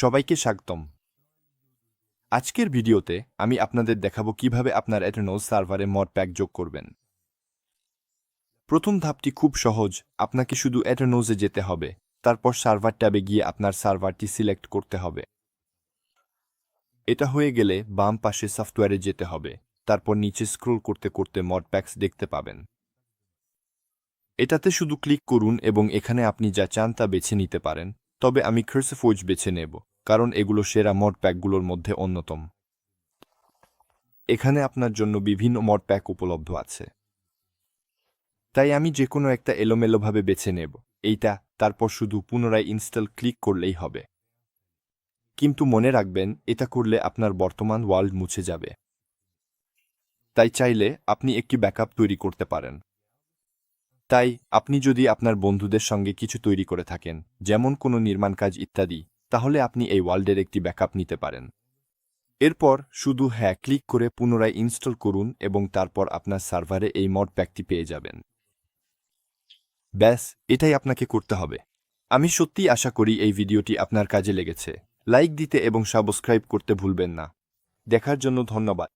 সবাইকে স্বাগতম। আজকের ভিডিওতে আমি আপনাদের দেখাবো কীভাবে আপনার এটারনোজ সার্ভারে মড প্যাক যোগ করবেন। প্রথম ধাপটি খুব সহজ, আপনাকে শুধু এটারনোজে যেতে হবে, তারপর সার্ভার ট্যাবে গিয়ে আপনার সার্ভারটি সিলেক্ট করতে হবে। এটা হয়ে গেলে বাম পাশে সফটওয়্যারে যেতে হবে, তারপর নিচে স্ক্রোল করতে করতে মড প্যাকস দেখতে পাবেন। এটাতে শুধু ক্লিক করুন এবং এখানে আপনি যা চান তা বেছে নিতে পারেন। তবে আমি খার্সফোজ বেছে নেব, কারণ এগুলো সেরা মড প্যাকগুলোর মধ্যে অন্যতম। এখানে আপনার জন্য বিভিন্ন মড প্যাক উপলব্ধ আছে। তাই আমি যে কোনো একটা এলোমেলোভাবে বেছে নেব। এইটা, তারপর শুধু পুনরায় ইনস্টল ক্লিক করলেই হবে। কিন্তু মনে রাখবেন, এটা করলে আপনার বর্তমান ওয়ার্ল্ড মুছে যাবে। তাই চাইলে আপনি একটি ব্যাকআপ তৈরি করতে পারেন। তাই আপনি যদি আপনার বন্ধুদের সঙ্গে কিছু তৈরি করে থাকেন, যেমন কোনো নির্মাণ কাজ ইত্যাদি, তাহলে আপনি এই ওয়ার্ল্ডের একটি ব্যাকআপ নিতে পারেন। এরপর শুধু হ্যাঁ ক্লিক করে পুনরায় ইনস্টল করুন এবং তারপর আপনার সার্ভারে এই মড প্যাকটি পেয়ে যাবেন। ব্যাস, এটাই আপনাকে করতে হবে। আমি সত্যিই আশা করি এই ভিডিওটি আপনার কাজে লেগেছে। লাইক দিতে এবং সাবস্ক্রাইব করতে ভুলবেন না। দেখার জন্য ধন্যবাদ।